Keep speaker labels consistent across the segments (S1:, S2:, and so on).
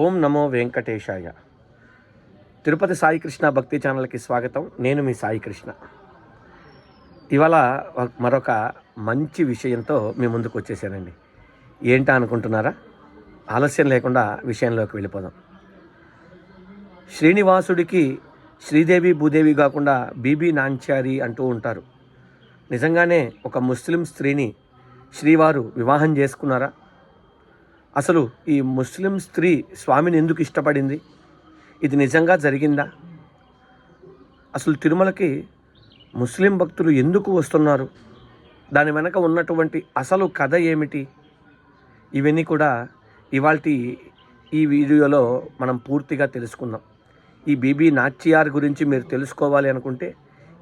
S1: ఓం నమో వెంకటేశాయ. తిరుపతి సాయికృష్ణ భక్తి ఛానల్కి స్వాగతం. నేను మీ సాయికృష్ణ ఇవాళ మరొక మంచి విషయంతో మీ ముందుకు వచ్చేసానండి. ఏంటా అనుకుంటున్నారా? ఆలస్యం లేకుండా విషయంలోకి వెళ్ళిపోదాం. శ్రీనివాసుడికి శ్రీదేవి భూదేవి కాకుండా బీబీ నాంచారి అంటూ ఉంటారు. నిజంగానే ఒక ముస్లిం స్త్రీని శ్రీవారు వివాహం చేసుకున్నారా? అసలు ఈ ముస్లిం స్త్రీ స్వామిని ఎందుకు ఇష్టపడింది? ఇది నిజంగా జరిగిందా? అసలు తిరుమలకి ముస్లిం భక్తులు ఎందుకు వస్తున్నారు? దాని వెనక ఉన్నటువంటి అసలు కథ ఏమిటి? ఇవన్నీ కూడా ఇవాళ ఈ వీడియోలో మనం పూర్తిగా తెలుసుకుందాం. ఈ బీబీ నాచ్యార్ గురించి మీరు తెలుసుకోవాలి అనుకుంటే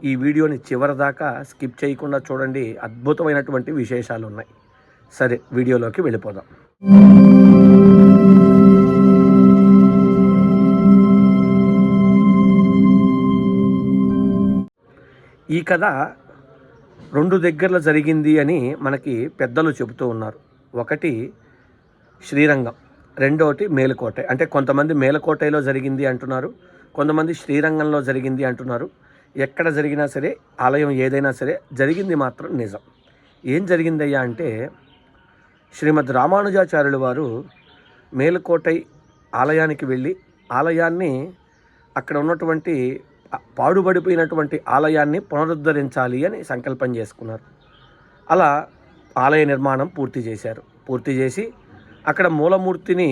S1: ఈ వీడియోని చివరిదాకా స్కిప్ చేయకుండా చూడండి. అద్భుతమైనటువంటి విశేషాలు ఉన్నాయి సరే వీడియోలోకి వెళ్ళిపోదాం. ఈ కథ రెండు దగ్గరలో జరిగింది అని మనకి పెద్దలు చెబుతూ ఉన్నారు. ఒకటి శ్రీరంగం రెండోటి మేలుకోట. అంటే కొంతమంది మేలుకోటలో జరిగింది అంటున్నారు కొంతమంది శ్రీరంగంలో జరిగింది అంటున్నారు. ఎక్కడ జరిగినా సరే ఆలయం ఏదైనా సరే జరిగింది మాత్రం నిజం. ఏం జరిగిందయ్యా అంటే శ్రీమద్ రామానుజాచార్యులు వారు మేలుకోటై ఆలయానికి వెళ్ళి ఆలయాన్ని అక్కడ ఉన్నటువంటి పాడుబడిపోయినటువంటి ఆలయాన్ని పునరుద్ధరించాలి అని సంకల్పం చేసుకున్నారు. అలా ఆలయ నిర్మాణం పూర్తి చేశారు. పూర్తి చేసి అక్కడ మూలమూర్తిని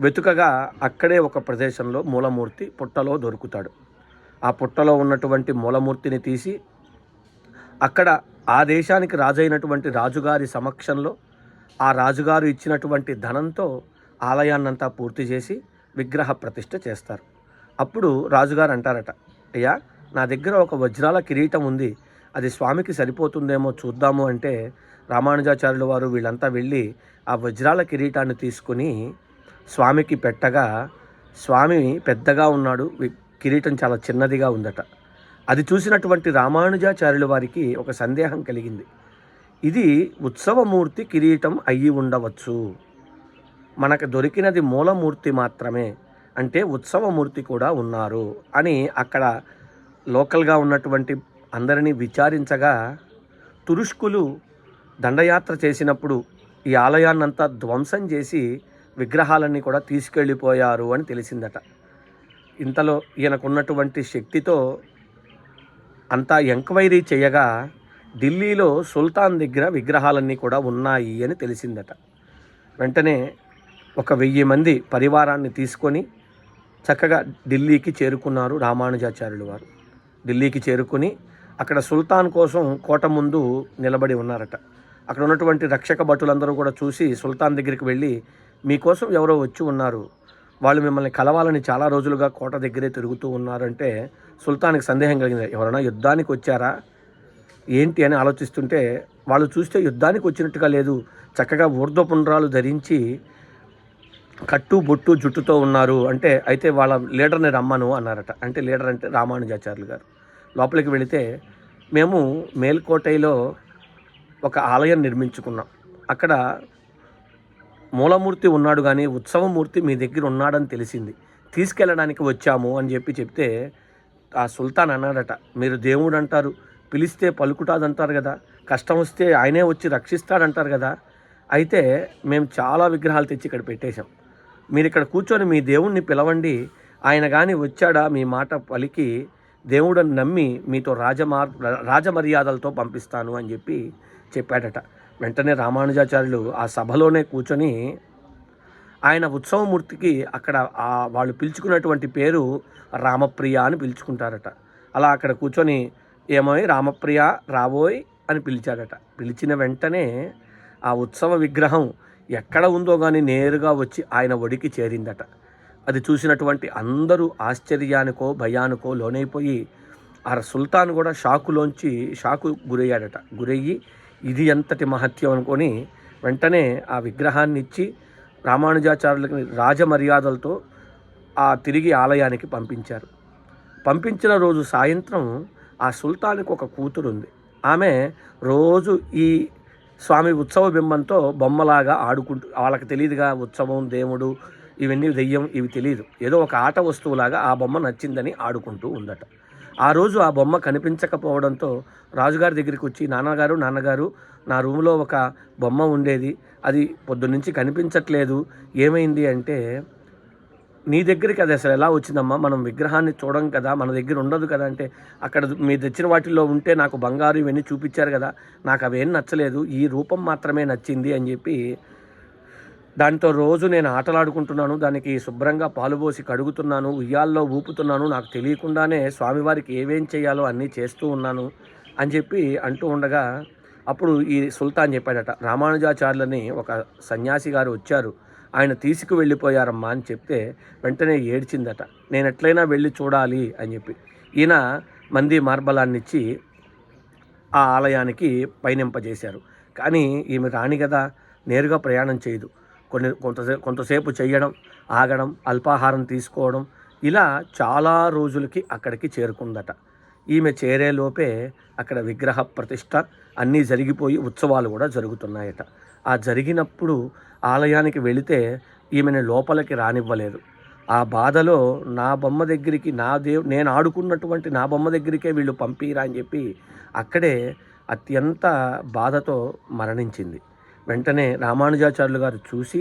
S1: వెతుకగా అక్కడే ఒక ప్రదేశంలో మూలమూర్తి పుట్టలో దొరుకుతాడు. ఆ పుట్టలో ఉన్నటువంటి మూలమూర్తిని తీసి అక్కడ ఆ దేశానికి రాజైనటువంటి రాజుగారి సమక్షంలో ఆ రాజుగారు ఇచ్చినటువంటి ధనంతో ఆలయాన్నంతా పూర్తి చేసి విగ్రహ ప్రతిష్ట చేస్తారు. అప్పుడు రాజుగారు అంటారట అయ్యా నా దగ్గర ఒక వజ్రాల కిరీటం ఉంది. అది స్వామికి సరిపోతుందేమో చూద్దాము అంటే రామానుజాచార్యుల వారు వీళ్ళంతా వెళ్ళి ఆ వజ్రాల కిరీటాన్ని తీసుకుని స్వామికి పెట్టగా స్వామి పెద్దగా ఉన్నాడు. కిరీటం చాలా చిన్నదిగా ఉందట. అది చూసినటువంటి రామానుజాచార్యుల వారికి ఒక సందేహం కలిగింది. ఇది ఉత్సవమూర్తి కిరీటం అయ్యి ఉండవచ్చు. మనకు దొరికినది మూలమూర్తి మాత్రమే అంటే ఉత్సవమూర్తి కూడా ఉన్నారు అని అక్కడ లోకల్గా ఉన్నటువంటి అందరినీ విచారించగా తురుష్కులు దండయాత్ర చేసినప్పుడు ఈ ఆలయాన్నంతా ధ్వంసం చేసి విగ్రహాలన్నీ కూడా తీసుకెళ్ళిపోయారు అని తెలిసిందట. ఇంతలో ఈయనకున్నటువంటి శక్తితో అంతా ఎంక్వైరీ చేయగా ఢిల్లీలో సుల్తాన్ దగ్గర విగ్రహాలన్నీ కూడా ఉన్నాయి అని తెలిసిందట. వెంటనే ఒక వెయ్యి మంది పరివారాన్ని తీసుకొని చక్కగా ఢిల్లీకి చేరుకున్నారు రామానుజాచార్యులు వారు. ఢిల్లీకి చేరుకుని అక్కడ సుల్తాన్ కోసం కోట ముందు నిలబడి ఉన్నారట. అక్కడ ఉన్నటువంటి రక్షక భటులందరూ కూడా చూసి సుల్తాన్ దగ్గరికి వెళ్ళి మీకోసం ఎవరో వచ్చి ఉన్నారు. వాళ్ళు మిమ్మల్ని కలవాలని చాలా రోజులుగా కోట దగ్గరే తిరుగుతూ ఉన్నారంటే సుల్తాన్కి సందేహం కలిగింది. ఎవరైనా యుద్ధానికి వచ్చారా? ఏంటి అని ఆలోచిస్తుంటే వాళ్ళు చూస్తే యుద్ధానికి వచ్చినట్టుగా లేదు. చక్కగా ఊర్ధ్వపుండ్రాలు ధరించి కట్టు బొట్టు జుట్టుతో ఉన్నారు. అంటే అయితే వాళ్ళ లీడర్ని రమ్మను అన్నారట. అంటే లీడర్ అంటే రామానుజాచార్యులు గారు. లోపలికి వెళితే మేము మేల్కోటైలో ఒక ఆలయం నిర్మించుకున్నాం. అక్కడ మూలమూర్తి ఉన్నాడు కానీ ఉత్సవమూర్తి మీ దగ్గర ఉన్నాడని తెలిసింది. తీసుకెళ్ళడానికి వచ్చాము అని చెప్పి చెప్తే ఆ సుల్తాన్ అన్నాడట. మీరు దేవుడు అంటారు పిలిస్తే పలుకుటాదంటారు కదా. కష్టం వస్తే ఆయనే వచ్చి రక్షిస్తాడంటారు కదా. అయితే మేము చాలా విగ్రహాలు తెచ్చి ఇక్కడ పెట్టేశాం. మీరు ఇక్కడ కూర్చొని మీ దేవుణ్ణి పిలవండి. ఆయన కానీ వచ్చాడా మీ మాట పలికి దేవుడని నమ్మి మీతో రాజమార్ రాజమర్యాదలతో పంపిస్తాను అని చెప్పి చెప్పాడట. వెంటనే రామానుజాచార్యులు ఆ సభలోనే కూర్చొని ఆయన ఉత్సవమూర్తికి అక్కడ ఆ వాళ్ళు పిలుచుకున్నటువంటి పేరు రామప్రియ అని పిలుచుకుంటారట. అలా అక్కడ కూర్చొని ఏమోయ్ రామప్రియ రాబోయ్ అని పిలిచాడట. పిలిచిన వెంటనే ఆ ఉత్సవ విగ్రహం ఎక్కడ ఉందో కానీ నేరుగా వచ్చి ఆయన ఒడికి చేరిందట. అది చూసినటువంటి అందరూ ఆశ్చర్యానికో భయానికో లోనైపోయి ఆ సుల్తాన్ కూడా షాకులోంచి షాకు గురయ్యాడట. గురయ్యి ఇది ఎంతటి మహత్యం అనుకొని వెంటనే ఆ విగ్రహాన్ని ఇచ్చి రామానుజాచార్యులకి రాజమర్యాదలతో ఆ తిరిగి ఆలయానికి పంపించారు. పంపించిన రోజు సాయంత్రం ఆ సుల్తాన్కి ఒక కూతురు ఉంది ఆమె రోజు ఈ స్వామి ఉత్సవ బింబంతో బొమ్మలాగా ఆడుకుంటూ వాళ్ళకి తెలియదుగా ఉత్సవం దేవుడు ఇవన్నీ దెయ్యం ఇవి తెలియదు ఏదో ఒక ఆట వస్తువులాగా ఆ బొమ్మ నచ్చిందని ఆడుకుంటూ ఉందట. ఆ రోజు ఆ బొమ్మ కనిపించకపోవడంతో రాజుగారి దగ్గరికి వచ్చి నాన్నగారు నాన్నగారు నా రూమ్లో ఒక బొమ్మ ఉండేది. అది పొద్దున్నుంచి కనిపించట్లేదు. ఏమైంది? అంటే నీ దగ్గరికి అది అసలు ఎలా వచ్చిందమ్మా? మనం విగ్రహాన్ని చూడం కదా మన దగ్గర ఉండదు కదా అంటే అక్కడ మీరు తెచ్చిన వాటిల్లో ఉంటే నాకు బంగారు ఇవన్నీ చూపించారు కదా నాకు అవేం నచ్చలేదు ఈ రూపం మాత్రమే నచ్చింది అని చెప్పి దాంతో రోజు నేను ఆటలాడుకుంటున్నాను దానికి శుభ్రంగా పాలు పోసి కడుగుతున్నాను ఉయ్యాల్లో ఊపుతున్నాను నాకు తెలియకుండానే స్వామివారికి ఏమేం చేయాలో అన్నీ చేస్తూ ఉన్నాను అని చెప్పి అంటూ ఉండగా అప్పుడు ఈ సుల్తాన్ చెప్పాడట రామానుజాచార్యులని ఒక సన్యాసి గారు వచ్చారు. ఆయన తీసుకు వెళ్ళిపోయారమ్మా అని చెప్తే వెంటనే ఏడ్చిందట. నేను ఎట్లయినా వెళ్ళి చూడాలి అని చెప్పి. ఈయన మంది మార్బలాన్ని ఇచ్చి ఆ ఆలయానికి పయనింపజేశారు. కానీ ఈమె రాణి కదా నేరుగా ప్రయాణం చేయదు. కొన్ని కొంతసేపు కొంతసేపు చేయడం ఆగడం అల్పాహారం తీసుకోవడం ఇలా చాలా రోజులకి అక్కడికి చేరుకుందట. ఈమె చేరేలోపే అక్కడ విగ్రహ ప్రతిష్ట అన్నీ జరిగిపోయి ఉత్సవాలు కూడా జరుగుతున్నాయట. ఆ జరిగినప్పుడు ఆలయానికి వెళితే ఈమెను లోపలికి రానివ్వలేదు. ఆ బాధలో నా బొమ్మ దగ్గరికి నా దేవు నేను ఆడుకున్నటువంటి నా బొమ్మ దగ్గరికే వీళ్ళు పంపిరా అని చెప్పి అక్కడే అత్యంత బాధతో మరణించింది. వెంటనే రామానుజాచార్యులు గారు చూసి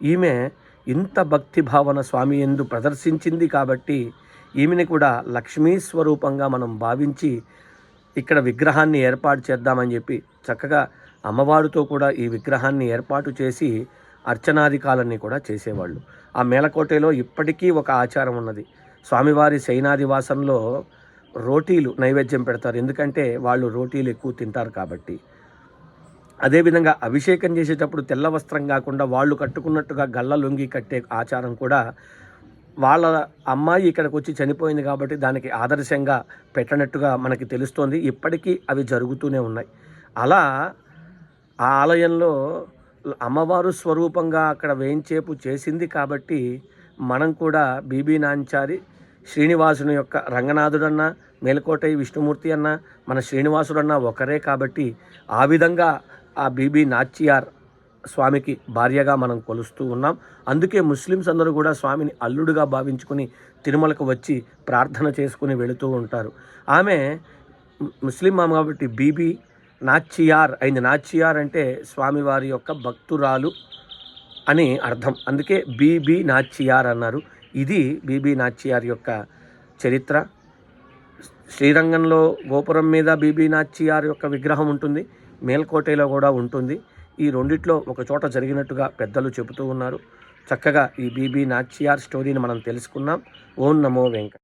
S1: ఈమె ఇంత భక్తి భావన స్వామి ఎందు ప్రదర్శించింది కాబట్టి ఈమెని కూడా లక్ష్మీ స్వరూపంగా మనం భావించి ఇక్కడ విగ్రహాన్ని ఏర్పాటు చేద్దామని చెప్పి చక్కగా అమ్మవారితో కూడా ఈ విగ్రహాన్ని ఏర్పాటు చేసి అర్చనాధికాలన్నీ కూడా చేసేవాళ్ళు. ఆ మేలకోటలో ఇప్పటికీ ఒక ఆచారం ఉన్నది. స్వామివారి శయనాదివాసంలో రోటీలు నైవేద్యం పెడతారు. ఎందుకంటే వాళ్ళు రోటీలు ఎక్కువ తింటారు కాబట్టి. అదేవిధంగా అభిషేకం చేసేటప్పుడు తెల్ల వస్త్రం కాకుండా వాళ్ళు కట్టుకున్నట్టుగా గల్ల లొంగి కట్టే ఆచారం కూడా వాళ్ళ అమ్మాయి ఇక్కడికి వచ్చి చనిపోయింది కాబట్టి దానికి ఆదర్శంగా పెట్టనట్టుగా మనకి తెలుస్తోంది. ఇప్పటికీ అవి జరుగుతూనే ఉన్నాయి. అలా ఆ ఆలయంలో అమ్మవారు స్వరూపంగా అక్కడ వేయించేపు చేసింది కాబట్టి మనం కూడా బీబీ నాంచారి శ్రీనివాసుని యొక్క రంగనాథుడన్నా మేలకోటయ్య విష్ణుమూర్తి అన్న మన శ్రీనివాసుడన్నా ఒకరే కాబట్టి ఆ విధంగా ఆ బీబీ నాచ్యార్ స్వామికి భార్యగా మనం కొలుస్తూ ఉన్నాం. అందుకే ముస్లిమ్స్ అందరూ కూడా స్వామిని అల్లుడుగా భావించుకుని తిరుమలకు వచ్చి ప్రార్థన చేసుకుని వెళుతూ ఉంటారు. ఆమె ముస్లిం ఆమె కాబట్టి బీబీ నాచియార్ అయింది. నాచియార్ అంటే స్వామివారి యొక్క భక్తురాలు అని అర్థం. అందుకే బీబీ నాచియార్ అన్నారు. ఇది బీబీ నాచియార్ యొక్క చరిత్ర. శ్రీరంగంలో గోపురం మీద బీబీ నాచియార్ యొక్క విగ్రహం ఉంటుంది. మేల్కోటలో కూడా ఉంటుంది. ఈ రెండిట్లో ఒక చోట జరిగినట్టుగా పెద్దలు చెబుతూ ఉన్నారు. చక్కగా ఈ బీబీ నాచియార్ స్టోరీని మనం తెలుసుకున్నాం. ఓం నమో వెంకట